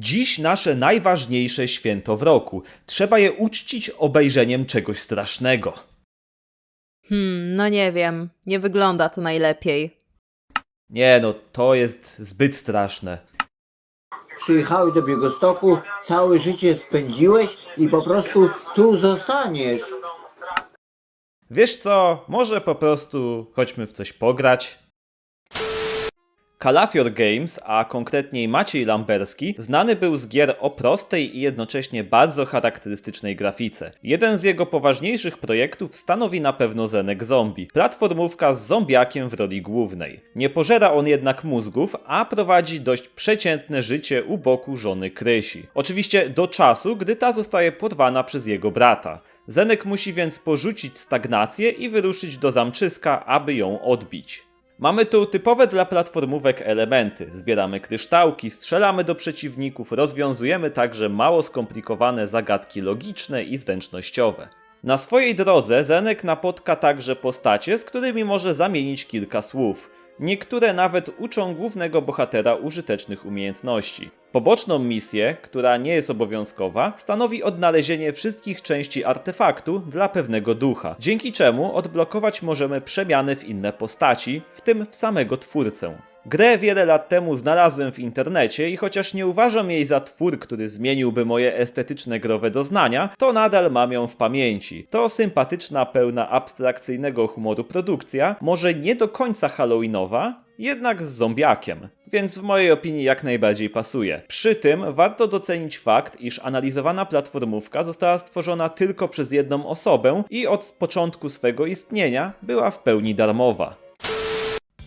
Dziś nasze najważniejsze święto w roku. Trzeba je uczcić obejrzeniem czegoś strasznego. Hmm, no nie wiem. Nie wygląda to najlepiej. Nie no, to jest zbyt straszne. Przyjechałeś do Białegostoku, całe życie spędziłeś i po prostu tu zostaniesz. Wiesz co, może po prostu chodźmy w coś pograć? Kalafior Games, a konkretniej Maciej Lamberski, znany był z gier o prostej i jednocześnie bardzo charakterystycznej grafice. Jeden z jego poważniejszych projektów stanowi na pewno Zenek Zombie, platformówka z zombiakiem w roli głównej. Nie pożera on jednak mózgów, a prowadzi dość przeciętne życie u boku żony Krysi. Oczywiście do czasu, gdy ta zostaje porwana przez jego brata. Zenek musi więc porzucić stagnację i wyruszyć do zamczyska, aby ją odbić. Mamy tu typowe dla platformówek elementy. Zbieramy kryształki, strzelamy do przeciwników, rozwiązujemy także mało skomplikowane zagadki logiczne i zręcznościowe. Na swojej drodze Zenek napotka także postacie, z którymi może zamienić kilka słów. Niektóre nawet uczą głównego bohatera użytecznych umiejętności. Poboczną misję, która nie jest obowiązkowa, stanowi odnalezienie wszystkich części artefaktu dla pewnego ducha, dzięki czemu odblokować możemy przemiany w inne postaci, w tym w samego twórcę. Grę wiele lat temu znalazłem w internecie i chociaż nie uważam jej za twór, który zmieniłby moje estetyczne growe doznania, to nadal mam ją w pamięci. To sympatyczna, pełna abstrakcyjnego humoru produkcja, może nie do końca halloweenowa, jednak z zombiakiem, więc w mojej opinii jak najbardziej pasuje. Przy tym warto docenić fakt, iż analizowana platformówka została stworzona tylko przez jedną osobę i od początku swego istnienia była w pełni darmowa.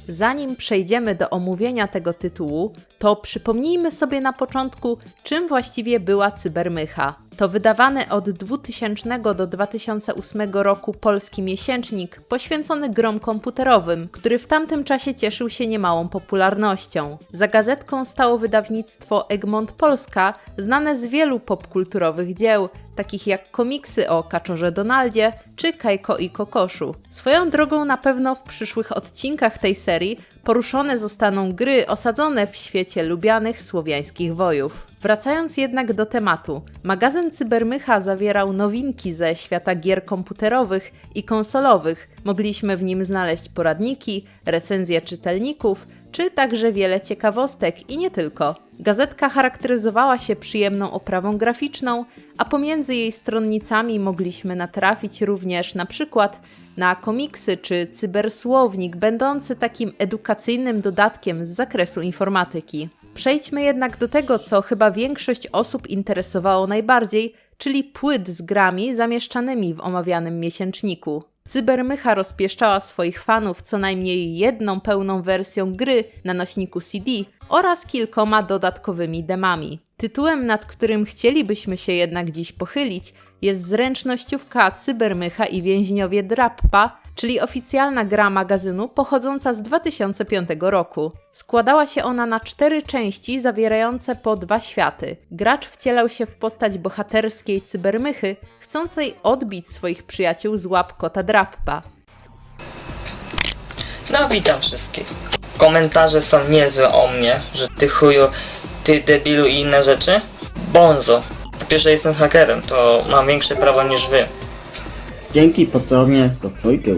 Zanim przejdziemy do omówienia tego tytułu, to przypomnijmy sobie na początku, czym właściwie była Cybermycha. To wydawany od 2000 do 2008 roku polski miesięcznik poświęcony grom komputerowym, który w tamtym czasie cieszył się niemałą popularnością. Za gazetką stało wydawnictwo Egmont Polska, znane z wielu popkulturowych dzieł, takich jak komiksy o Kaczorze Donaldzie czy Kajko i Kokoszu. Swoją drogą na pewno w przyszłych odcinkach tej serii poruszone zostaną gry osadzone w świecie lubianych słowiańskich wojów. Wracając jednak do tematu, magazyn Cybermycha zawierał nowinki ze świata gier komputerowych i konsolowych. Mogliśmy w nim znaleźć poradniki, recenzje czytelników, czy także wiele ciekawostek i nie tylko. Gazetka charakteryzowała się przyjemną oprawą graficzną, a pomiędzy jej stronnicami mogliśmy natrafić również na przykład na komiksy czy cybersłownik, będący takim edukacyjnym dodatkiem z zakresu informatyki. Przejdźmy jednak do tego, co chyba większość osób interesowało najbardziej, czyli płyt z grami zamieszczanymi w omawianym miesięczniku. Cybermycha rozpieszczała swoich fanów co najmniej jedną pełną wersją gry na nośniku CD oraz kilkoma dodatkowymi demami. Tytułem, nad którym chcielibyśmy się jednak dziś pochylić, jest zręcznościówka Cybermycha i więźniowie Drappa, czyli oficjalna gra magazynu pochodząca z 2005 roku. Składała się ona na cztery części zawierające po dwa światy. Gracz wcielał się w postać bohaterskiej cybermychy, chcącej odbić swoich przyjaciół z łap kota Drappa. No witam wszystkich. Komentarze są niezłe o mnie, że ty chuju, ty debilu i inne rzeczy. Bonzo. Po pierwsze jestem hakerem, to mam większe prawo niż wy. Dzięki potwornie za trójkę.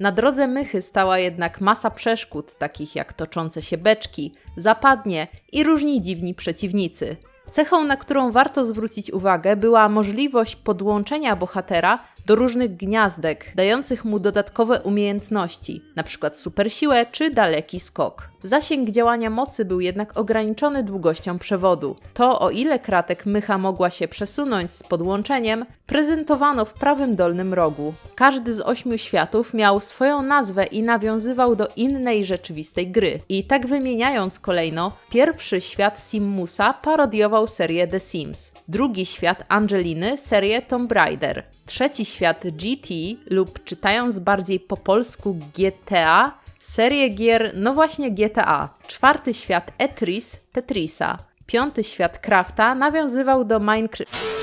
Na drodze mychy stała jednak masa przeszkód, takich jak toczące się beczki, zapadnie i różni dziwni przeciwnicy. Cechą, na którą warto zwrócić uwagę, była możliwość podłączenia bohatera do różnych gniazdek, dających mu dodatkowe umiejętności, np. supersiłę czy daleki skok. Zasięg działania mocy był jednak ograniczony długością przewodu. To, o ile kratek mycha mogła się przesunąć z podłączeniem, prezentowano w prawym dolnym rogu. Każdy z ośmiu światów miał swoją nazwę i nawiązywał do innej rzeczywistej gry. I tak wymieniając kolejno, pierwszy świat Simmusa parodiował serię The Sims, drugi świat Angeliny serię Tomb Raider, trzeci świat GT lub czytając bardziej po polsku GTA serię gier, no właśnie GTA, czwarty świat Etris Tetrisa, piąty świat Crafta nawiązywał do Minecraft.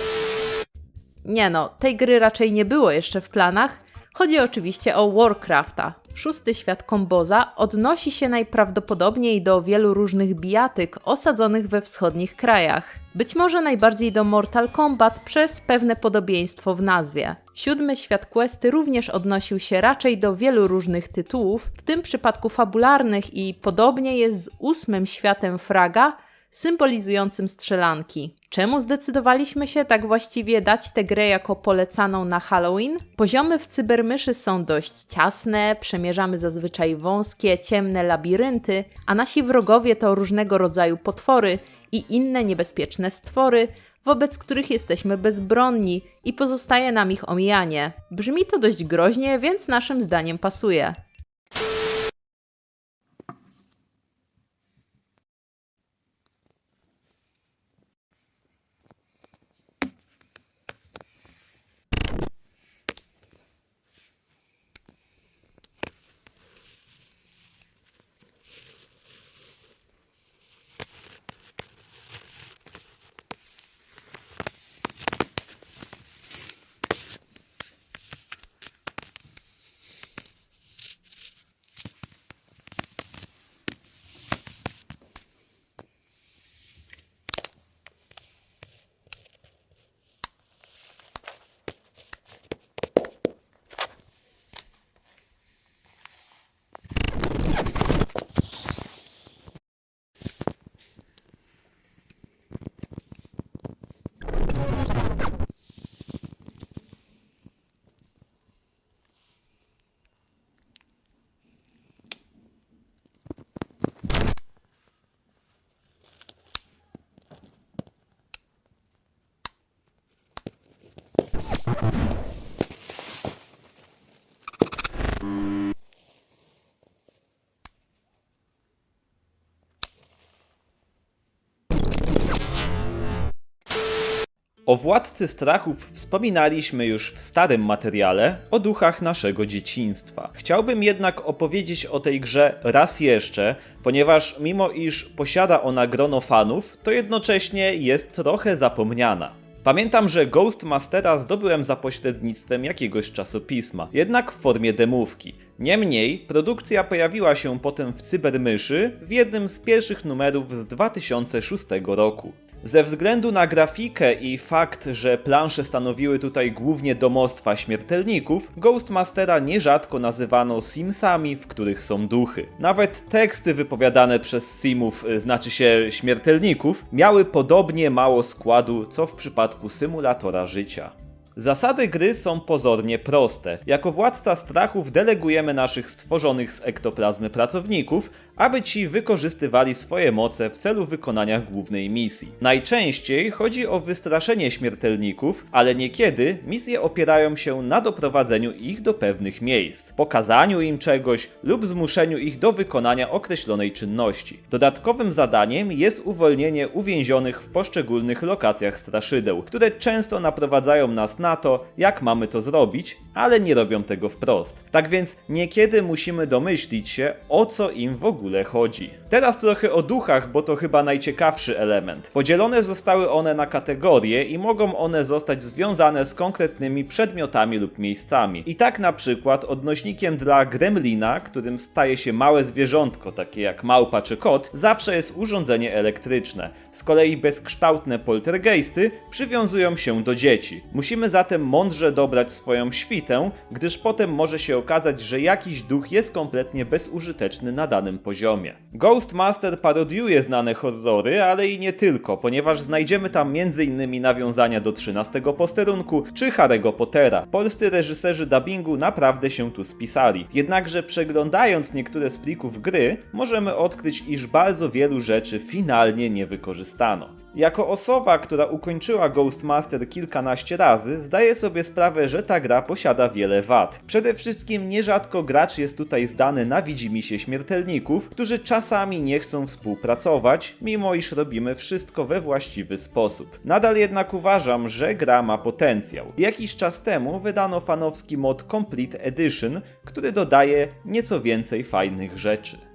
Nie no, tej gry raczej nie było jeszcze w planach. Chodzi oczywiście o Warcrafta. Szósty świat Komboza odnosi się najprawdopodobniej do wielu różnych bijatyk osadzonych we wschodnich krajach. Być może najbardziej do Mortal Kombat przez pewne podobieństwo w nazwie. Siódmy świat Questy również odnosił się raczej do wielu różnych tytułów, w tym przypadku fabularnych i podobnie jest z ósmym światem Fraga, symbolizującym strzelanki. Czemu zdecydowaliśmy się tak właściwie dać tę grę jako polecaną na Halloween? Poziomy w cybermyszy są dość ciasne, przemierzamy zazwyczaj wąskie, ciemne labirynty, a nasi wrogowie to różnego rodzaju potwory i inne niebezpieczne stwory, wobec których jesteśmy bezbronni i pozostaje nam ich omijanie. Brzmi to dość groźnie, więc naszym zdaniem pasuje. O Władcy Strachów wspominaliśmy już w starym materiale o duchach naszego dzieciństwa. Chciałbym jednak opowiedzieć o tej grze raz jeszcze, ponieważ mimo iż posiada ona grono fanów, to jednocześnie jest trochę zapomniana. Pamiętam, że Ghostmastera zdobyłem za pośrednictwem jakiegoś czasopisma, jednak w formie demówki. Niemniej, produkcja pojawiła się potem w Cybermyszy w jednym z pierwszych numerów z 2006 roku. Ze względu na grafikę i fakt, że plansze stanowiły tutaj głównie domostwa śmiertelników, Ghostmastera nierzadko nazywano Simsami, w których są duchy. Nawet teksty wypowiadane przez Simów, y, znaczy się śmiertelników, miały podobnie mało składu, co w przypadku symulatora życia. Zasady gry są pozornie proste. Jako władca strachów delegujemy naszych stworzonych z ektoplazmy pracowników, aby ci wykorzystywali swoje moce w celu wykonania głównej misji. Najczęściej chodzi o wystraszenie śmiertelników, ale niekiedy misje opierają się na doprowadzeniu ich do pewnych miejsc, pokazaniu im czegoś lub zmuszeniu ich do wykonania określonej czynności. Dodatkowym zadaniem jest uwolnienie uwięzionych w poszczególnych lokacjach straszydeł, które często naprowadzają nas na to, jak mamy to zrobić, ale nie robią tego wprost. Tak więc niekiedy musimy domyślić się, o co im w ogóle chodzi. Teraz trochę o duchach, bo to chyba najciekawszy element. Podzielone zostały one na kategorie i mogą one zostać związane z konkretnymi przedmiotami lub miejscami. I tak na przykład odnośnikiem dla gremlina, którym staje się małe zwierzątko, takie jak małpa czy kot, zawsze jest urządzenie elektryczne. Z kolei bezkształtne poltergeisty przywiązują się do dzieci. Musimy zatem mądrze dobrać swoją świtę, gdyż potem może się okazać, że jakiś duch jest kompletnie bezużyteczny na danym poziomie. Ghostmaster parodiuje znane horrory, ale i nie tylko, ponieważ znajdziemy tam m.in. nawiązania do 13 posterunku czy Harry'ego Pottera. Polscy reżyserzy dubbingu naprawdę się tu spisali. Jednakże przeglądając niektóre z plików gry, możemy odkryć, iż bardzo wielu rzeczy finalnie nie wykorzystano. Jako osoba, która ukończyła Ghostmaster kilkanaście razy, zdaję sobie sprawę, że ta gra posiada wiele wad. Przede wszystkim nierzadko gracz jest tutaj zdany na widzimisię śmiertelników, którzy czasami nie chcą współpracować, mimo iż robimy wszystko we właściwy sposób. Nadal jednak uważam, że gra ma potencjał. Jakiś czas temu wydano fanowski mod Complete Edition, który dodaje nieco więcej fajnych rzeczy.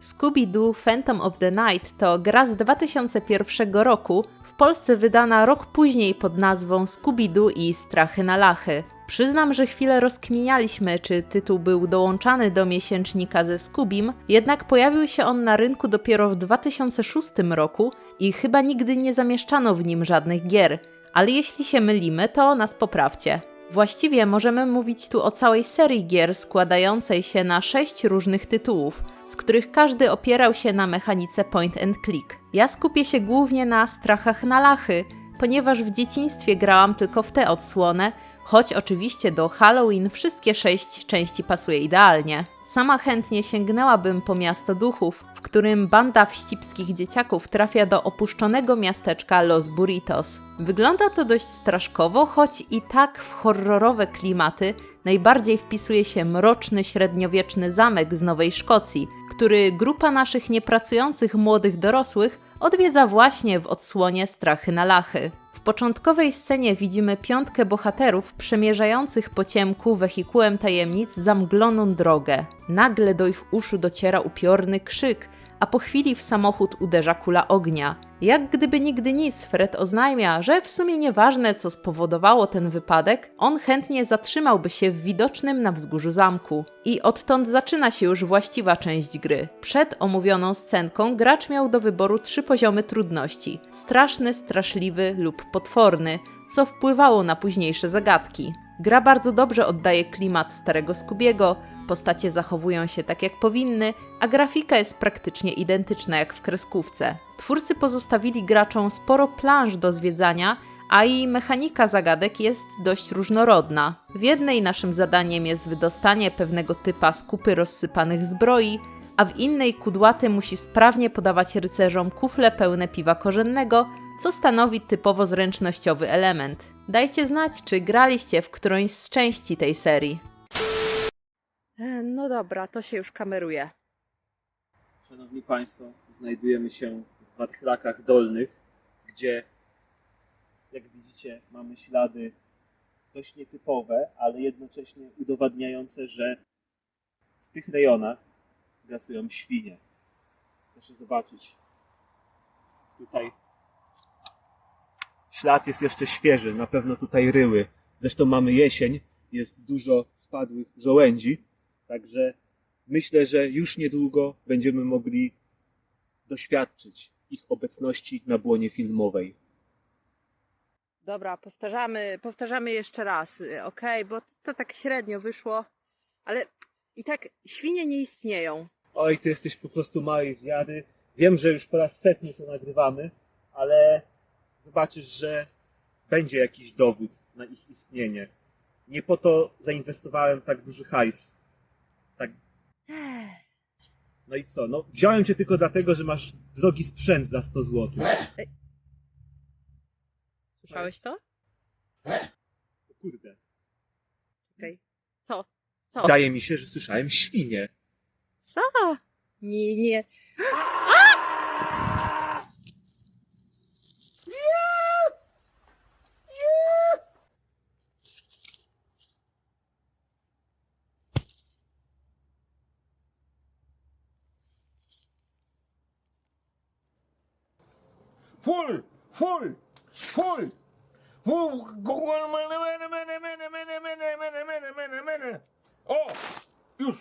Scooby-Doo Phantom of the Night to gra z 2001 roku, w Polsce wydana rok później pod nazwą Scooby-Doo i Strachy na Lachy. Przyznam, że chwilę rozkminialiśmy, czy tytuł był dołączany do miesięcznika ze Scubim, jednak pojawił się on na rynku dopiero w 2006 roku i chyba nigdy nie zamieszczano w nim żadnych gier. Ale jeśli się mylimy, to nas poprawcie. Właściwie możemy mówić tu o całej serii gier składającej się na sześć różnych tytułów, z których każdy opierał się na mechanice point and click. Ja skupię się głównie na strachach na lachy, ponieważ w dzieciństwie grałam tylko w tę odsłonę, choć oczywiście do Halloween wszystkie sześć części pasuje idealnie. Sama chętnie sięgnęłabym po miasto duchów, w którym banda wścibskich dzieciaków trafia do opuszczonego miasteczka Los Burritos. Wygląda to dość straszkowo, choć i tak w horrorowe klimaty najbardziej wpisuje się mroczny średniowieczny zamek z Nowej Szkocji, który grupa naszych niepracujących młodych dorosłych odwiedza właśnie w odsłonie Strachy na Lachy. W początkowej scenie widzimy piątkę bohaterów przemierzających po ciemku wehikułem tajemnic zamgloną drogę. Nagle do ich uszu dociera upiorny krzyk, a po chwili w samochód uderza kula ognia. Jak gdyby nigdy nic, Fred oznajmia, że w sumie nieważne co spowodowało ten wypadek, on chętnie zatrzymałby się w widocznym na wzgórzu zamku. I odtąd zaczyna się już właściwa część gry. Przed omówioną scenką gracz miał do wyboru trzy poziomy trudności: straszny, straszliwy lub potworny, co wpływało na późniejsze zagadki. Gra bardzo dobrze oddaje klimat starego Skubiego, postacie zachowują się tak jak powinny, a grafika jest praktycznie identyczna jak w kreskówce. Twórcy pozostawili graczom sporo planż do zwiedzania, a i mechanika zagadek jest dość różnorodna. W jednej naszym zadaniem jest wydostanie pewnego typa z kupy rozsypanych zbroi, a w innej kudłaty musi sprawnie podawać rycerzom kufle pełne piwa korzennego, co stanowi typowo zręcznościowy element. Dajcie znać, czy graliście w którąś z części tej serii. No dobra, to się już kameruje. Szanowni Państwo, znajdujemy się w Warchlakach Dolnych, gdzie, jak widzicie, mamy ślady dość nietypowe, ale jednocześnie udowadniające, że w tych rejonach grasują świnie. Proszę zobaczyć. Tutaj ślad jest jeszcze świeży, na pewno tutaj ryły. Zresztą mamy jesień, jest dużo spadłych żołędzi, także myślę, że już niedługo będziemy mogli doświadczyć ich obecności na błonie filmowej. Dobra, powtarzamy, powtarzamy jeszcze raz, ok? Bo to, to tak średnio wyszło, ale i tak świnie nie istnieją. Oj, ty jesteś po prostu małej wiary. Wiem, że już po raz setny to nagrywamy, ale zobaczysz, że będzie jakiś dowód na ich istnienie. Nie po to zainwestowałem tak duży hajs. Tak. No i co? No, wziąłem cię tylko dlatego, że masz drogi sprzęt za 100 zł. Słyszałeś to? Kurde. Okej. Co? Co? Wydaje mi się, że słyszałem świnie. Co? Nie, nie. Mene, mene, mene. O, już.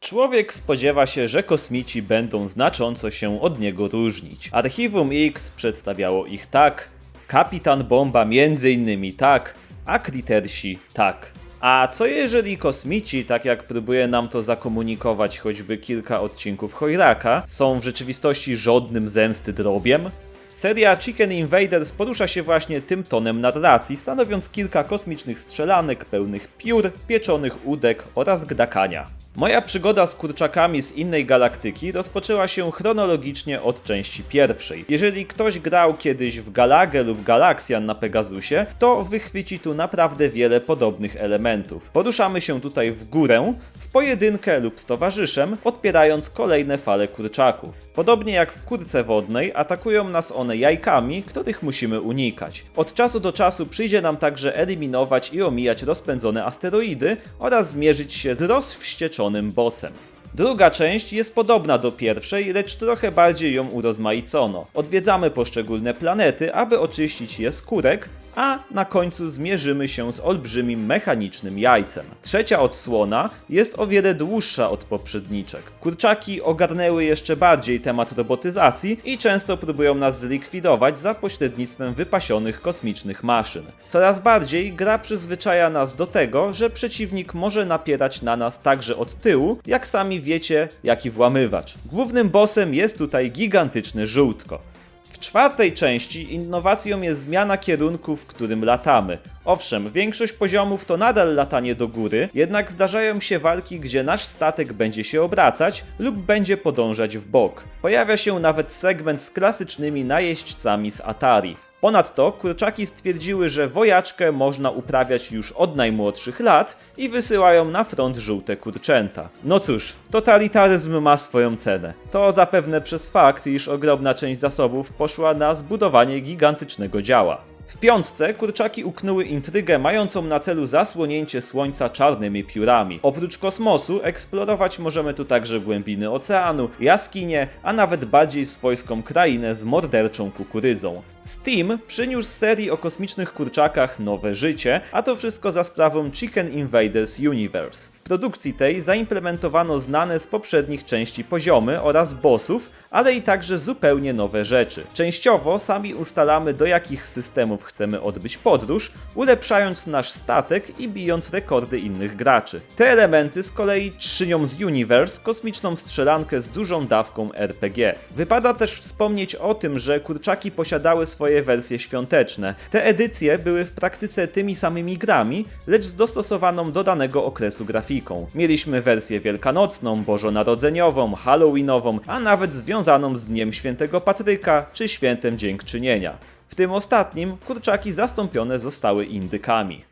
Człowiek spodziewa się, że kosmici będą znacząco się od niego różnić. Archiwum X przedstawiało ich tak, Kapitan Bomba między innymi tak, a Kritersi tak. A co jeżeli kosmici, tak jak próbuje nam to zakomunikować choćby kilka odcinków Chojraka, są w rzeczywistości żadnym zemsty drobiem? Seria Chicken Invaders porusza się właśnie tym tonem narracji, stanowiąc kilka kosmicznych strzelanek pełnych piór, pieczonych udek oraz gdakania. Moja przygoda z kurczakami z innej galaktyki rozpoczęła się chronologicznie od części pierwszej. Jeżeli ktoś grał kiedyś w Galagę lub Galaxian na Pegasusie, to wychwyci tu naprawdę wiele podobnych elementów. Poruszamy się tutaj w górę, w pojedynkę lub z towarzyszem, odpierając kolejne fale kurczaków. Podobnie jak w kurce wodnej, atakują nas one jajkami, których musimy unikać. Od czasu do czasu przyjdzie nam także eliminować i omijać rozpędzone asteroidy oraz zmierzyć się z rozwścieczonym bossem. Druga część jest podobna do pierwszej, lecz trochę bardziej ją urozmaicono. Odwiedzamy poszczególne planety, aby oczyścić je z kurek, a na końcu zmierzymy się z olbrzymim mechanicznym jajcem. Trzecia odsłona jest o wiele dłuższa od poprzedniczek. Kurczaki ogarnęły jeszcze bardziej temat robotyzacji i często próbują nas zlikwidować za pośrednictwem wypasionych kosmicznych maszyn. Coraz bardziej gra przyzwyczaja nas do tego, że przeciwnik może napierać na nas także od tyłu, jak sami wiecie, jaki włamywacz. Głównym bossem jest tutaj gigantyczny żółtko. W czwartej części innowacją jest zmiana kierunku, w którym latamy. Owszem, większość poziomów to nadal latanie do góry, jednak zdarzają się walki, gdzie nasz statek będzie się obracać lub będzie podążać w bok. Pojawia się nawet segment z klasycznymi najeźdźcami z Atari. Ponadto kurczaki stwierdziły, że wojaczkę można uprawiać już od najmłodszych lat i wysyłają na front żółte kurczęta. No cóż, totalitaryzm ma swoją cenę. To zapewne przez fakt, iż ogromna część zasobów poszła na zbudowanie gigantycznego działa. W piątce kurczaki uknęły intrygę mającą na celu zasłonięcie słońca czarnymi piórami. Oprócz kosmosu eksplorować możemy tu także głębiny oceanu, jaskinie, a nawet bardziej swojską krainę z morderczą kukurydzą. Steam przyniósł serii o kosmicznych kurczakach nowe życie, a to wszystko za sprawą Chicken Invaders Universe. W produkcji tej zaimplementowano znane z poprzednich części poziomy oraz bossów, ale i także zupełnie nowe rzeczy. Częściowo sami ustalamy do jakich systemów chcemy odbyć podróż, ulepszając nasz statek i bijąc rekordy innych graczy. Te elementy z kolei trzynią z Universe kosmiczną strzelankę z dużą dawką RPG. Wypada też wspomnieć o tym, że kurczaki posiadały swoje wersje świąteczne. Te edycje były w praktyce tymi samymi grami, lecz z dostosowaną do danego okresu grafiką. Mieliśmy wersję wielkanocną, bożonarodzeniową, halloweenową, a nawet związaną z Dniem Świętego Patryka czy Świętem Dziękczynienia. W tym ostatnim kurczaki zastąpione zostały indykami.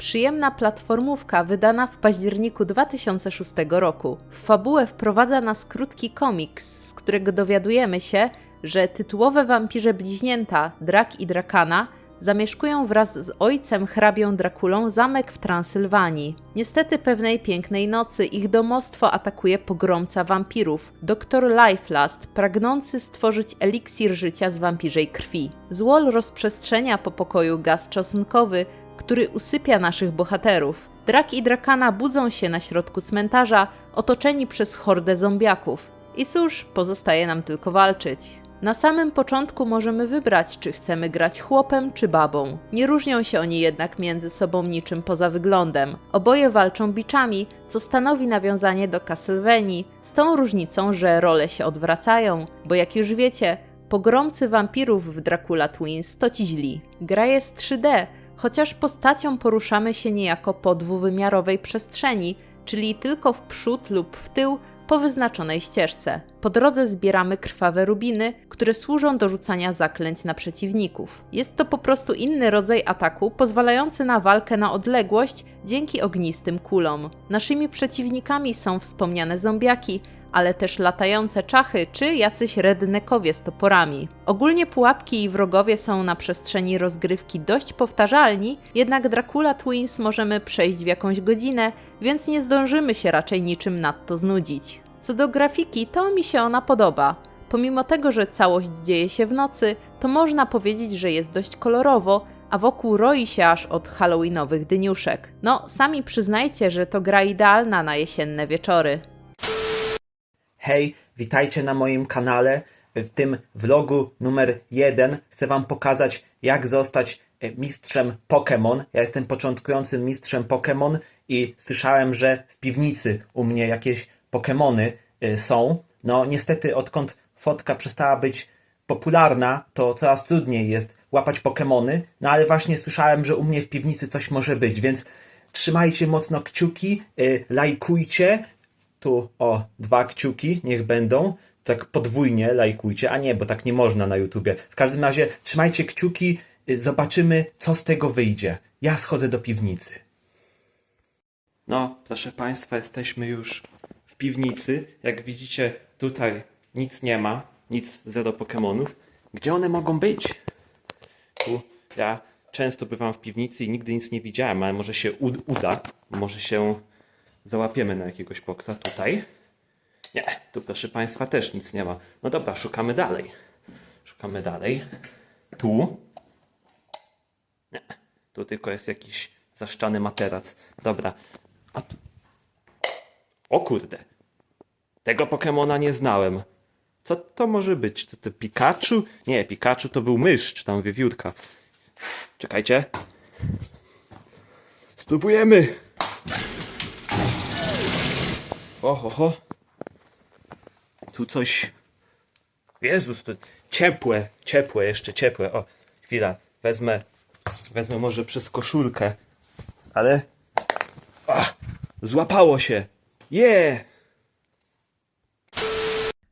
Przyjemna platformówka wydana w październiku 2006 roku. W fabułę wprowadza nas krótki komiks, z którego dowiadujemy się, że tytułowe wampirze bliźnięta Drak i Drakana zamieszkują wraz z ojcem hrabią Drakulą zamek w Transylwanii. Niestety pewnej pięknej nocy ich domostwo atakuje pogromca wampirów, dr Lifelast, pragnący stworzyć eliksir życia z wampirzej krwi. Złol rozprzestrzenia po pokoju gaz czosnkowy, który usypia naszych bohaterów. Drak i Drakana budzą się na środku cmentarza, otoczeni przez hordę zombiaków. I cóż, pozostaje nam tylko walczyć. Na samym początku możemy wybrać, czy chcemy grać chłopem czy babą. Nie różnią się oni jednak między sobą niczym poza wyglądem. Oboje walczą biczami, co stanowi nawiązanie do Castlevanii, z tą różnicą, że role się odwracają, bo jak już wiecie, pogromcy wampirów w Dracula Twins to ci źli. Gra jest 3D, chociaż postacią poruszamy się niejako po dwuwymiarowej przestrzeni, czyli tylko w przód lub w tył po wyznaczonej ścieżce. Po drodze zbieramy krwawe rubiny, które służą do rzucania zaklęć na przeciwników. Jest to po prostu inny rodzaj ataku, pozwalający na walkę na odległość dzięki ognistym kulom. Naszymi przeciwnikami są wspomniane zombiaki, ale też latające czachy czy jacyś rednekowie z toporami. Ogólnie pułapki i wrogowie są na przestrzeni rozgrywki dość powtarzalni, jednak Dracula Twins możemy przejść w jakąś godzinę, więc nie zdążymy się raczej niczym nadto znudzić. Co do grafiki, to mi się ona podoba. Pomimo tego, że całość dzieje się w nocy, to można powiedzieć, że jest dość kolorowo, a wokół roi się aż od halloweenowych dyniuszek. No, sami przyznajcie, że to gra idealna na jesienne wieczory. Hej, witajcie na moim kanale. W tym vlogu numer jeden chcę Wam pokazać, jak zostać e, mistrzem Pokémon. Ja jestem początkującym mistrzem Pokémon i słyszałem, że w piwnicy u mnie jakieś Pokémony e, są. No, niestety, odkąd fotka przestała być popularna, to coraz trudniej jest łapać Pokémony. No, ale właśnie słyszałem, że u mnie w piwnicy coś może być, więc trzymajcie mocno kciuki, e, lajkujcie, tu o dwa kciuki niech będą. Tak podwójnie lajkujcie, a nie, bo tak nie można na YouTubie. W każdym razie trzymajcie kciuki, y, zobaczymy co z tego wyjdzie. Ja schodzę do piwnicy. No, proszę Państwa, jesteśmy już w piwnicy. Jak widzicie, tutaj nic nie ma, nic, zero Pokémonów. Gdzie one mogą być? Tu ja często bywam w piwnicy i nigdy nic nie widziałem, ale może się ud- uda. Może się załapiemy na jakiegoś poksa tutaj. Nie, tu proszę Państwa też nic nie ma. No dobra, szukamy dalej. Szukamy dalej. Tu. Nie, tu tylko jest jakiś zaszczany materac. Dobra, a tu... O kurde. Tego Pokemona nie znałem. Co to może być? To, to Pikachu? Nie, Pikachu to był mysz, czy tam wiewiórka. Czekajcie. Spróbujemy. Oho. Tu coś. Jezus, to ciepłe, ciepłe, jeszcze ciepłe. O, chwila, wezmę, wezmę może przez koszulkę. Ale. Ach, złapało się. Je!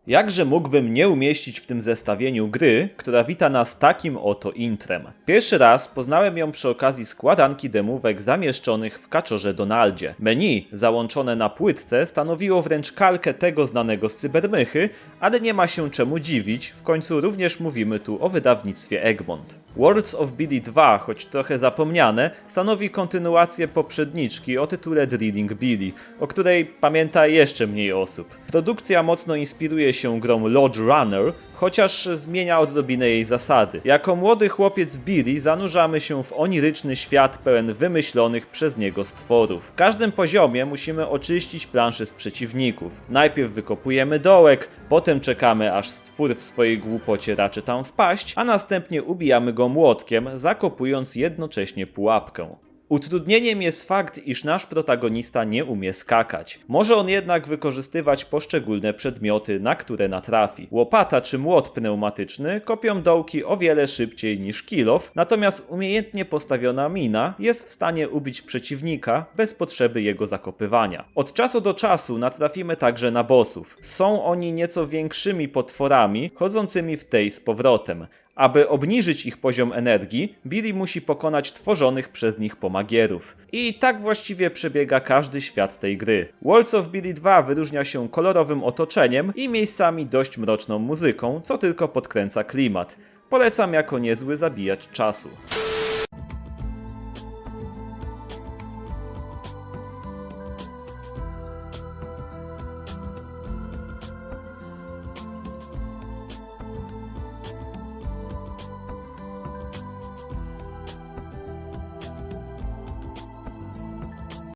Jakże mógłbym nie umieścić w tym zestawieniu gry, która wita nas takim oto intrem. Pierwszy raz poznałem ją przy okazji składanki demówek zamieszczonych w kaczorze Donaldzie. Menu, załączone na płytce, stanowiło wręcz kalkę tego znanego z cybermychy, ale nie ma się czemu dziwić, w końcu również mówimy tu o wydawnictwie Egmont. Worlds of Billy 2, choć trochę zapomniane, stanowi kontynuację poprzedniczki o tytule Drilling Billy, o której pamięta jeszcze mniej osób. Produkcja mocno inspiruje się grą Lodge Runner, chociaż zmienia odrobinę jej zasady. Jako młody chłopiec Billy zanurzamy się w oniryczny świat pełen wymyślonych przez niego stworów. W każdym poziomie musimy oczyścić planszę z przeciwników. Najpierw wykopujemy dołek, potem czekamy aż stwór w swojej głupocie raczy tam wpaść, a następnie ubijamy go młotkiem, zakopując jednocześnie pułapkę. Utrudnieniem jest fakt, iż nasz protagonista nie umie skakać. Może on jednak wykorzystywać poszczególne przedmioty, na które natrafi. Łopata czy młot pneumatyczny kopią dołki o wiele szybciej niż kilof, natomiast umiejętnie postawiona mina jest w stanie ubić przeciwnika bez potrzeby jego zakopywania. Od czasu do czasu natrafimy także na bossów. Są oni nieco większymi potworami, chodzącymi w tej z powrotem. Aby obniżyć ich poziom energii, Billy musi pokonać tworzonych przez nich pomagierów. I tak właściwie przebiega każdy świat tej gry. Worlds of Billy 2 wyróżnia się kolorowym otoczeniem i miejscami dość mroczną muzyką, co tylko podkręca klimat. Polecam jako niezły zabijacz czasu.